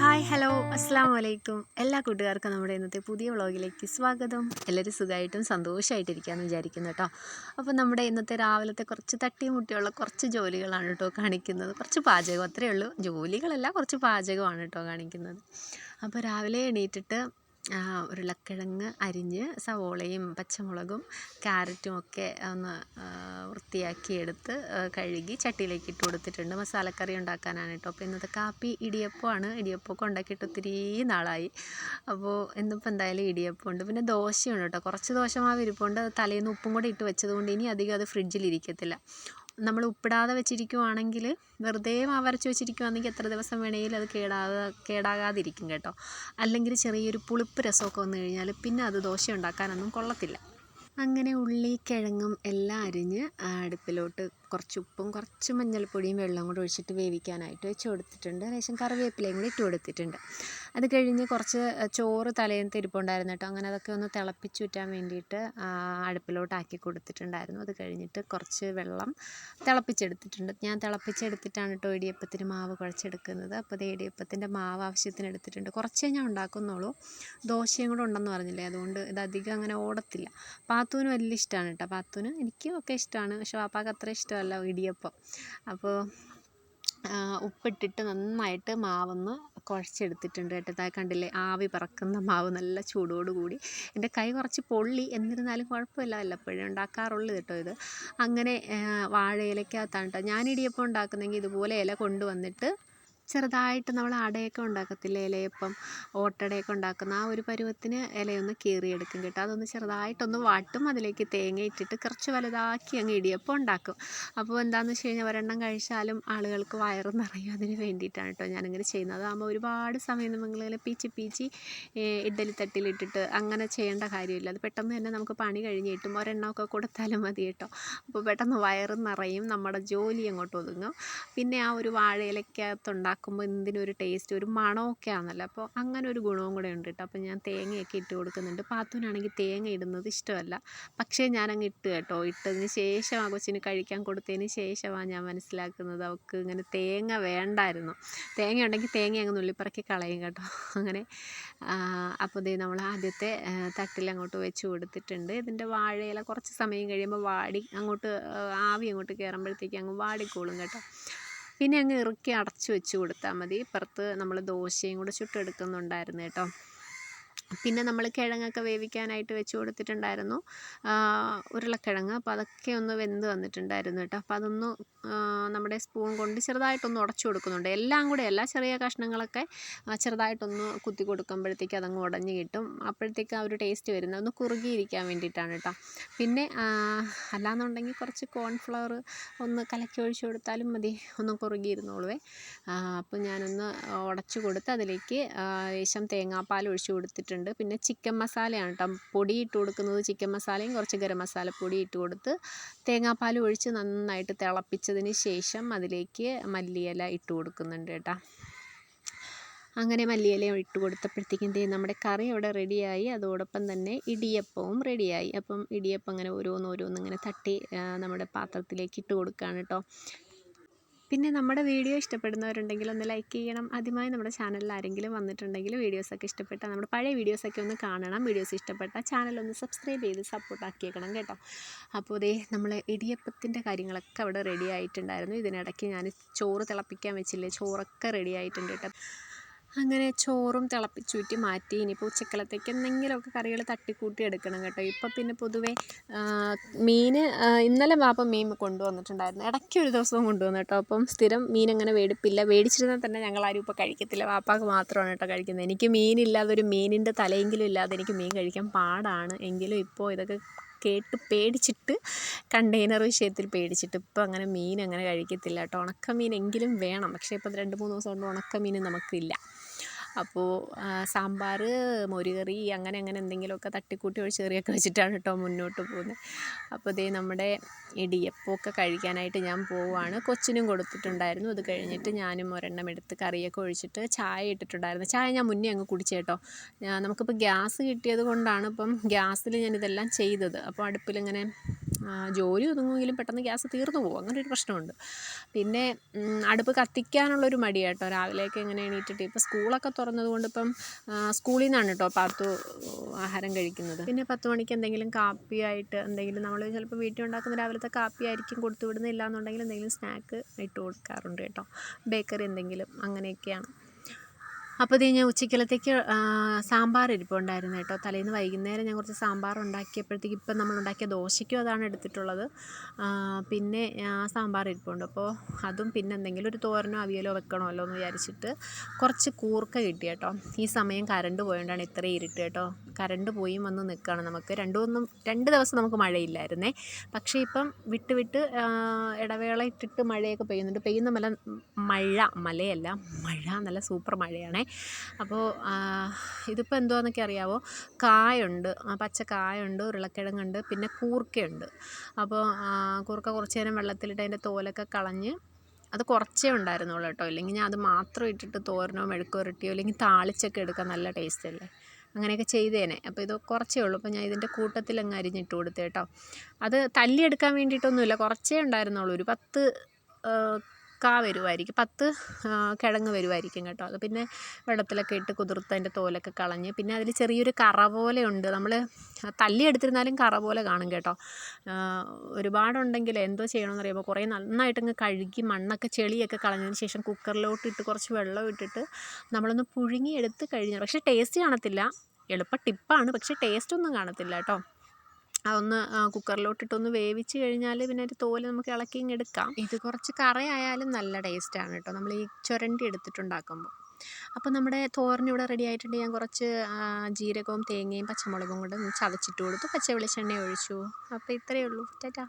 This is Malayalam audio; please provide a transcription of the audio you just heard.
ഹായ് ഹലോ അസ്സാം വലൈക്കും എല്ലാ കൂട്ടുകാർക്കും നമ്മുടെ ഇന്നത്തെ പുതിയ വ്ളോഗിലേക്ക് സ്വാഗതം. എല്ലാവരും സുഖമായിട്ടും സന്തോഷമായിട്ടിരിക്കാമെന്ന് വിചാരിക്കുന്നു കേട്ടോ. അപ്പോൾ നമ്മുടെ ഇന്നത്തെ രാവിലത്തെ കുറച്ച് തട്ടിമുട്ടിയുള്ള കുറച്ച് ജോലികളാണ് കേട്ടോ കാണിക്കുന്നത്. കുറച്ച് പാചകം അത്രയേ ഉള്ളൂ. ജോലികളല്ല കുറച്ച് പാചകമാണ് കേട്ടോ കാണിക്കുന്നത്. അപ്പോൾ രാവിലെ എണീറ്റിട്ട് ഉരുളക്കിഴങ്ങ് അരിഞ്ഞ് സവോളയും പച്ചമുളകും ക്യാരറ്റും ഒക്കെ ഒന്ന് വൃത്തിയാക്കി എടുത്ത് കഴുകി ചട്ടിയിലേക്ക് ഇട്ട് കൊടുത്തിട്ടുണ്ട്. മസാലക്കറി ഉണ്ടാക്കാനാണ് കേട്ടോ. അപ്പോൾ ഇന്നത്തെ കാപ്പി ഇടിയപ്പമാണ്. ഇടിയപ്പമൊക്കെ ഉണ്ടാക്കിയിട്ട് ഒത്തിരി നാളായി. അപ്പോൾ ഇന്നിപ്പോൾ എന്തായാലും ഇടിയപ്പം ഉണ്ട് പിന്നെ ദോശയുണ്ട് കേട്ടോ. കുറച്ച് ദോശ മാവ് ഇരിപ്പുണ്ട്. തലേന്ന് ഉപ്പും കൂടി ഇട്ട് വെച്ചതുകൊണ്ട് ഇനി അധികം അത് ഫ്രിഡ്ജിൽ ഇരിക്കത്തില്ല. നമ്മൾ ഉപ്പിടാതെ വെച്ചിരിക്കുവാണെങ്കിൽ വെറുതെ മാവരച്ച് വെച്ചിരിക്കുവാണെങ്കിൽ എത്ര ദിവസം വേണമെങ്കിലും അത് കേടാതെ കേടാകാതിരിക്കും കേട്ടോ. അല്ലെങ്കിൽ ചെറിയൊരു പുളിപ്പ് രസമൊക്കെ വന്നു കഴിഞ്ഞാൽ പിന്നെ അത് ദോശ ഉണ്ടാക്കാനൊന്നും കൊള്ളത്തില്ല. അങ്ങനെ ഉള്ളി കിഴങ്ങും എല്ലാം അരിഞ്ഞ് അടുപ്പിലോട്ട് കുറച്ച് ഉപ്പും കുറച്ച് മഞ്ഞൾപ്പൊടിയും വെള്ളം കൂടെ ഒഴിച്ചിട്ട് വേവിക്കാനായിട്ട് വെച്ച് കൊടുത്തിട്ടുണ്ട്. ലേശം കറിവേപ്പിലയും കൂടി ഇട്ട് കൊടുത്തിട്ടുണ്ട്. അത് കഴിഞ്ഞ് കുറച്ച് ചോറ് തലേന്നത്തെ ഇരിപ്പുണ്ടായിരുന്നു കേട്ടോ. അങ്ങനെ അതൊക്കെ ഒന്ന് തിളപ്പിച്ചൂറ്റാൻ വേണ്ടിയിട്ട് അടുപ്പിലോട്ടാക്കി കൊടുത്തിട്ടുണ്ടായിരുന്നു. അത് കഴിഞ്ഞിട്ട് കുറച്ച് വെള്ളം തിളപ്പിച്ചെടുത്തിട്ടുണ്ട്. ഞാൻ തിളപ്പിച്ചെടുത്തിട്ടാണ് കേട്ടോ ഇടിയപ്പത്തിന് മാവ് കുഴച്ചെടുക്കുന്നത്. അപ്പോൾ അത് ഇടിയപ്പത്തിന്റെ മാവ് ആവശ്യത്തിന് എടുത്തിട്ടുണ്ട്. കുറച്ചേ ഞാൻ ഉണ്ടാക്കുന്നുള്ളൂ. ദോശയും കൂടെ ഉണ്ടെന്ന് പറഞ്ഞില്ലേ? അതുകൊണ്ട് ഇത് അധികം അങ്ങനെ ഓടത്തില്ല. പാത്തൂന് വലിയ ഇഷ്ടമാണ് കേട്ടോ പാത്തൂന് എനിക്കും ഒക്കെ ഇഷ്ടമാണ് പക്ഷെ പാപ്പാക്ക് അത്ര ഇഷ്ടമല്ല ഇടിയപ്പം. അപ്പോൾ ഉപ്പിട്ടിട്ട് നന്നായിട്ട് മാവൊന്ന് കുഴച്ചെടുത്തിട്ടുണ്ട് കേട്ടോ. താ കണ്ടില്ലേ ആവി പറക്കുന്ന മാവ് നല്ല ചൂടോടുകൂടി. എന്റെ കൈ കുറച്ച് പൊള്ളി എന്നിരുന്നാലും കുഴപ്പമില്ല വല്ലപ്പോഴും ഉണ്ടാക്കാറുള്ളൂ കേട്ടോ ഇത്. അങ്ങനെ വാഴയിലക്കകത്താണ് കേട്ടോ. ഞാൻ ഇടിയപ്പം ഉണ്ടാക്കുന്നെങ്കിൽ ഇതുപോലെ ഇല കൊണ്ടുവന്നിട്ട് ചെറുതായിട്ട് നമ്മൾ അടയൊക്കെ ഉണ്ടാക്കത്തില്ലേ ഇലയപ്പം ഓട്ടടയൊക്കെ ഉണ്ടാക്കുന്ന ആ ഒരു പരുവത്തിന് ഇലയൊന്ന് കീറിയെടുക്കും കേട്ടോ. അതൊന്ന് ചെറുതായിട്ടൊന്ന് വാട്ടും അതിലേക്ക് തേങ്ങ ഇട്ടിട്ട് കുറച്ച് വലുതാക്കി അങ്ങ് ഇടിയപ്പം ഉണ്ടാക്കും. അപ്പോൾ എന്താണെന്ന് വെച്ച് കഴിഞ്ഞാൽ ഒരെണ്ണം കഴിച്ചാലും ആളുകൾക്ക് വയറ് നിറയും അതിന് വേണ്ടിയിട്ടാണ് കേട്ടോ ഞാനിങ്ങനെ ചെയ്യുന്നത്. അതാകുമ്പോൾ ഒരുപാട് സമയം നമ്മളിങ്ങനെ പീച്ചി പീച്ചി ഇഡ്ഡലി തട്ടിലിട്ടിട്ട് അങ്ങനെ ചെയ്യേണ്ട കാര്യമില്ല. അത് പെട്ടെന്ന് തന്നെ നമുക്ക് പണി കഴിഞ്ഞ് കിട്ടും. ഒരെണ്ണമൊക്കെ കൊടുത്താലും മതി കേട്ടോ. അപ്പോൾ പെട്ടെന്ന് വയറ് നിറയും നമ്മുടെ ജോലി അങ്ങോട്ട് ഒതുങ്ങും. പിന്നെ ആ ഒരു വാഴയിലക്കകത്ത് എന്തിനും ഒരു ടേസ്റ്റ് ഒരു മണമൊക്കെ ആണല്ലോ. അപ്പോൾ അങ്ങനെ ഒരു ഗുണവും കൂടെ ഉണ്ട് കേട്ടോ അപ്പോൾ ഞാൻ തേങ്ങയൊക്കെ ഇട്ട് കൊടുക്കുന്നുണ്ട്. പാത്തുവിനാണെങ്കിൽ തേങ്ങ ഇടുന്നത് ഇഷ്ടമല്ല. പക്ഷേ ഞാനങ്ങ് ഇട്ട് കേട്ടോ. ഇട്ടതിന് ശേഷം ആ കൊച്ചിന് കഴിക്കാൻ കൊടുത്തതിന് ശേഷമാണ് ഞാൻ മനസ്സിലാക്കുന്നത് അവൾക്ക് ഇങ്ങനെ തേങ്ങ വേണ്ടായിരുന്നു. തേങ്ങ ഉണ്ടെങ്കിൽ തേങ്ങ അങ്ങ് നുള്ളിപ്പറക്കി കളയും കേട്ടോ. അങ്ങനെ അപ്പോൾ ദേ നമ്മൾ ആദ്യത്തെ തട്ടിൽ അങ്ങോട്ട് വെച്ച് കൊടുത്തിട്ടുണ്ട്. ഇതിന്റെ വാഴയില കുറച്ച് സമയം കഴിയുമ്പോൾ വാടി അങ്ങോട്ട് ആവി അങ്ങോട്ട് കയറുമ്പോഴത്തേക്ക് അങ്ങ് വാടിക്കോളും കേട്ടോ. പിന്നെ അങ്ങ് ഇറുക്കി അടച്ചു വെച്ച് കൊടുത്താൽ മതി. ഇപ്പുറത്ത് നമ്മൾ ദോശയും കൂടെ ചുട്ടെടുക്കുന്നുണ്ടായിരുന്നു കേട്ടോ. പിന്നെ നമ്മൾ കിഴങ്ങൊക്കെ വേവിക്കാനായിട്ട് വെച്ച് കൊടുത്തിട്ടുണ്ടായിരുന്നു. ഉരുളക്കിഴങ്ങ്. അപ്പോൾ അതൊക്കെ ഒന്ന് വെന്ത് വന്നിട്ടുണ്ടായിരുന്നു കേട്ടോ. അപ്പോൾ അതൊന്ന് നമ്മുടെ സ്പൂൺ കൊണ്ട് ചെറുതായിട്ടൊന്ന് ഉടച്ചു കൊടുക്കുന്നുണ്ട്. എല്ലാം കൂടെ അല്ല ചെറിയ കഷ്ണങ്ങളൊക്കെ ചെറുതായിട്ടൊന്ന് കുത്തി കൊടുക്കുമ്പോഴത്തേക്ക് അതങ്ങ് ഉടഞ്ഞ് കിട്ടും. അപ്പോഴത്തേക്ക് ആ ഒരു ടേസ്റ്റ് വരുന്നത് ഒന്ന് കുറുകിയിരിക്കാൻ വേണ്ടിയിട്ടാണ് കേട്ടോ. പിന്നെ അല്ലാന്നുണ്ടെങ്കിൽ കുറച്ച് കോൺഫ്ലവർ ഒന്ന് കലക്കി ഒഴിച്ചു കൊടുത്താലും മതി. ഒന്ന് കുറുകിയിരുന്നോളുവേ. ആ, അപ്പോൾ ഞാനൊന്ന് ഉടച്ചു കൊടുത്ത് അതിലേക്ക് ശേഷം തേങ്ങാപ്പാൽ ഒഴിച്ചു കൊടുത്തിട്ടുണ്ട്. പിന്നെ ചിക്കൻ മസാലയാണ് കേട്ടോ പൊടി ഇട്ട് കൊടുക്കുന്നത് ചിക്കൻ മസാലയും കുറച്ച് ഗരം മസാലപ്പൊടി ഇട്ട് കൊടുത്ത് തേങ്ങാപ്പാൽ ഒഴിച്ച് നന്നായിട്ട് തിളപ്പിച്ചതിന് ശേഷം അതിലേക്ക് മല്ലിയില ഇട്ട് കൊടുക്കുന്നുണ്ട് കേട്ടോ. അങ്ങനെ മല്ലിയില ഇട്ട് കൊടുത്തപ്പോഴത്തേക്കും നമ്മുടെ കറി അവിടെ റെഡിയായി. അതോടൊപ്പം തന്നെ ഇടിയപ്പവും റെഡിയായി. അപ്പം ഇടിയപ്പം അങ്ങനെ ഓരോന്ന് ഓരോന്ന് ഇങ്ങനെ തട്ടി നമ്മുടെ പാത്രത്തിലേക്ക് ഇട്ട് കൊടുക്കുകയാണ് കേട്ടോ പിന്നെ നമ്മുടെ വീഡിയോ ഇഷ്ടപ്പെടുന്നവരുണ്ടെങ്കിൽ ഒന്ന് ലൈക്ക് ചെയ്യണം. ആദ്യമായി നമ്മുടെ ചാനലിൽ ആരെങ്കിലും വന്നിട്ടുണ്ടെങ്കിൽ വീഡിയോസൊക്കെ ഇഷ്ടപ്പെട്ടാൽ നമ്മുടെ പഴയ വീഡിയോസൊക്കെ ഒന്ന് കാണണം. വീഡിയോസ് ഇഷ്ടപ്പെട്ടാൽ ചാനൽ ഒന്ന് സബ്സ്ക്രൈബ് ചെയ്ത് സപ്പോർട്ട് ആക്കിയേക്കണം കേട്ടോ. അപ്പോൾ ദേ നമ്മൾ ഇടിയപ്പത്തിന്റെ കാര്യങ്ങളൊക്കെ അവിടെ റെഡി ആയിട്ടുണ്ടായിരുന്നു. ഇതിനിടയ്ക്ക് ഞാൻ ചോറ് തിളപ്പിക്കാൻ വെച്ചില്ലേ? ചോറൊക്കെ റെഡി ആയിട്ടുണ്ട് കേട്ടോ. അങ്ങനെ ചോറും തിളപ്പിച്ചൂറ്റി മാറ്റി ഇനിയിപ്പോൾ ഉച്ചക്കലത്തേക്ക് എന്തെങ്കിലുമൊക്കെ കറികൾ തട്ടിക്കൂട്ടി എടുക്കണം കേട്ടോ. ഇപ്പോൾ പിന്നെ പൊതുവേ മീൻ ഇന്നലെ വാപ്പ മീൻ കൊണ്ടുവന്നിട്ടുണ്ടായിരുന്നു. ഇടയ്ക്ക് ഒരു ദിവസവും കൊണ്ടുവന്നു കേട്ടോ. അപ്പം സ്ഥിരം മീൻ അങ്ങനെ വേടിപ്പില്ല. വേടിച്ചിരുന്നാൽ തന്നെ ഞങ്ങൾ ആരും ഇപ്പോൾ കഴിക്കത്തില്ല. വാപ്പാക്ക് മാത്രമാണ് കേട്ടോ കഴിക്കുന്നത്. എനിക്ക് മീനില്ലാതെ ഒരു മീനിന്റെ തലയെങ്കിലും ഇല്ലാതെ എനിക്ക് മീൻ കഴിക്കാൻ പാടാണ്. എങ്കിലും ഇപ്പോൾ ഇതൊക്കെ കേട്ട് പേടിച്ചിട്ട് കണ്ടെയ്നർ വിഷയത്തിൽ പേടിച്ചിട്ട് ഇപ്പോൾ അങ്ങനെ മീൻ അങ്ങനെ കഴിക്കത്തില്ല കേട്ടോ. ഉണക്കമീൻ എങ്കിലും വേണം. പക്ഷേ ഇപ്പോൾ രണ്ട് മൂന്ന് ദിവസം കൊണ്ട് ഉണക്കമീൻ നമുക്കില്ല. അപ്പോൾ സാമ്പാർ മോരുകറി അങ്ങനെ അങ്ങനെ എന്തെങ്കിലുമൊക്കെ തട്ടിക്കൂട്ടി ഒഴിച്ച് കറിയൊക്കെ വെച്ചിട്ടാണ് കേട്ടോ മുന്നോട്ട് പോകുന്നത്. അപ്പോൾ ഇതേ നമ്മുടെ ഇടിയപ്പമൊക്കെ കഴിക്കാനായിട്ട് ഞാൻ പോവുകയാണ് കൊച്ചിനും കൊടുത്തിട്ടുണ്ടായിരുന്നു. അത് കഴിഞ്ഞിട്ട് ഞാനും ഒരെണ്ണം എടുത്ത് കറിയൊക്കെ ഒഴിച്ചിട്ട് ചായ ഇട്ടിട്ടുണ്ടായിരുന്നു. ചായ ഞാൻ മുന്നേ അങ്ങ് കുടിച്ചു കേട്ടോ. നമുക്കിപ്പോൾ ഗ്യാസ് കിട്ടിയത് കൊണ്ടാണ് ഇപ്പം ഗ്യാസിൽ ഞാനിതെല്ലാം ചെയ്തത്. അപ്പോൾ അടുപ്പിലിങ്ങനെ ജോലി ഒതുങ്ങുമെങ്കിലും പെട്ടെന്ന് ഗ്യാസ് തീർന്നു പോകും. ഒരു പ്രശ്നമുണ്ട്. പിന്നെ അടുപ്പ് കത്തിക്കാനുള്ളൊരു മടി കേട്ടോ രാവിലെയൊക്കെ എങ്ങനെ എണീറ്റിട്ട് ഇപ്പോൾ സ്കൂളൊക്കെ തുറന്നത് കൊണ്ട് ഇപ്പം സ്കൂളിൽ നിന്നാണ് കേട്ടോ പാത്തു ആഹാരം കഴിക്കുന്നത്. പിന്നെ പത്ത് മണിക്ക് എന്തെങ്കിലും കാപ്പിയായിട്ട് എന്തെങ്കിലും നമ്മൾ ചിലപ്പോൾ വീട്ടിൽ ഉണ്ടാക്കുന്ന രാവിലത്തെ കാപ്പി ആയിരിക്കും കൊടുത്തു വിടുന്നില്ല എന്നുണ്ടെങ്കിൽ എന്തെങ്കിലും സ്നാക്ക് ഇട്ട് കൊടുക്കാറുണ്ട് കേട്ടോ. ബേക്കറി എന്തെങ്കിലും അങ്ങനെയൊക്കെയാണ്. അപ്പോൾ ഇത് ഞാൻ ഉച്ചക്കലത്തേക്ക് സാമ്പാർ ഇരിപ്പുണ്ടായിരുന്നു കേട്ടോ. തലേന്ന് വൈകുന്നേരം ഞാൻ കുറച്ച് സാമ്പാർ ഉണ്ടാക്കിയപ്പോഴത്തേക്ക് ഇപ്പം നമ്മൾ ഉണ്ടാക്കിയ ദോശയ്ക്കും അതാണ് എടുത്തിട്ടുള്ളത്. പിന്നെ സാമ്പാർ ഇരിപ്പുണ്ട് അപ്പോൾ അതും പിന്നെ എന്തെങ്കിലും ഒരു തോരനോ അവിയലോ വെക്കണമല്ലോ എന്ന് വിചാരിച്ചിട്ട് കുറച്ച് കൂർക്ക കിട്ടി കേട്ടോ. ഈ സമയം കറണ്ട് പോയതുകൊണ്ടാണ് ഇത്രയും ഇരുട്ട് കേട്ടോ. കറണ്ട് പോയി വന്ന് നിൽക്കുകയാണ് നമുക്ക്. രണ്ടു മൂന്നും രണ്ട് ദിവസം നമുക്ക് മഴയില്ലായിരുന്നേ. പക്ഷേ ഇപ്പം വിട്ട് വിട്ട് ഇടവേള ഇട്ടിട്ട് മഴയൊക്കെ പെയ്യുന്നുണ്ട്. പെയ്യുന്ന മല മഴ മലയല്ല മഴ നല്ല സൂപ്പർ മഴയാണേ. അപ്പോൾ ഇതിപ്പോൾ എന്തുവാന്നൊക്കെ അറിയാവോ? കായുണ്ട്. പച്ച കായുണ്ട് ഉരുളക്കിഴങ്ങുണ്ട് പിന്നെ കൂർക്കയുണ്ട്. അപ്പോൾ കൂർക്ക കുറച്ച് നേരം വെള്ളത്തിലിട്ട് അതിന്റെ തോലൊക്കെ കളഞ്ഞ് അത് കുറച്ചേ ഉണ്ടായിരുന്നുള്ളൂ കേട്ടോ. ഇല്ലെങ്കിൽ ഞാൻ അത് മാത്രം ഇട്ടിട്ട് തോരനോ മെഴുക്കോ ഇരട്ടിയോ അല്ലെങ്കിൽ താളിച്ചൊക്കെ എടുക്കാൻ നല്ല ടേസ്റ്റ് അല്ലേ? അങ്ങനെയൊക്കെ ചെയ്തേനെ. അപ്പോൾ ഇത് കുറച്ചേ ഉള്ളൂ. അപ്പോൾ ഞാൻ ഇതിന്റെ കൂട്ടത്തിൽ അങ്ങ് അരിഞ്ഞിട്ട് കൊടുത്തു കേട്ടോ. അത് തല്ലിയെടുക്കാൻ വേണ്ടിയിട്ടൊന്നുമില്ല. കുറച്ചേ ഉണ്ടായിരുന്നുള്ളൂ. ഒരു പത്ത് കാ വരുമായിരിക്കും പത്ത് കിഴങ്ങ് വരുമായിരിക്കും കേട്ടോ. അത് പിന്നെ വെള്ളത്തിലൊക്കെ ഇട്ട് കുതിർത്ത് അതിന്റെ തോലൊക്കെ കളഞ്ഞ് പിന്നെ അതിൽ ചെറിയൊരു കറ പോലെ ഉണ്ട്. നമ്മൾ തല്ലിയെടുത്തിരുന്നാലും കറ പോലെ കാണും കേട്ടോ. ഒരുപാടുണ്ടെങ്കിൽ എന്തോ ചെയ്യണമെന്ന് അറിയുമ്പോൾ കുറേ നന്നായിട്ടങ്ങ് കഴുകി മണ്ണൊക്കെ ചെളിയൊക്കെ കളഞ്ഞതിന് ശേഷം കുക്കറിലോട്ട് ഇട്ട് കുറച്ച് വെള്ളം ഇട്ടിട്ട് നമ്മളൊന്ന് പുഴുങ്ങി എടുത്ത് കഴിഞ്ഞാൽ പക്ഷേ ടേസ്റ്റ് കാണത്തില്ല. എളുപ്പ ടിപ്പാണ് പക്ഷേ ടേസ്റ്റ് ഒന്നും കാണത്തില്ല കേട്ടോ. അതൊന്ന് കുക്കറിലോട്ടിട്ടൊന്ന് വേവിച്ച് കഴിഞ്ഞാൽ പിന്നെ ഒരു തോൽ നമുക്ക് ഇളക്കി ഇങ്ങ് എടുക്കാം ഇത് കുറച്ച് കറയായാലും നല്ല ടേസ്റ്റാണ് കേട്ടോ. നമ്മൾ ഈ ചുരണ്ടി എടുത്തിട്ടുണ്ടാക്കുമ്പോൾ അപ്പോൾ നമ്മുടെ തോരൻ ഇവിടെ റെഡി ആയിട്ടുണ്ട്. ഞാൻ കുറച്ച് ജീരകവും തേങ്ങയും പച്ചമുളകും കൂടെ ചതച്ചിട്ട് കൊടുത്തു. പച്ച വെളിച്ചെണ്ണ ഒഴിച്ചു. അപ്പോൾ ഇത്രയേ ഉള്ളൂ. ടാറ്റാ.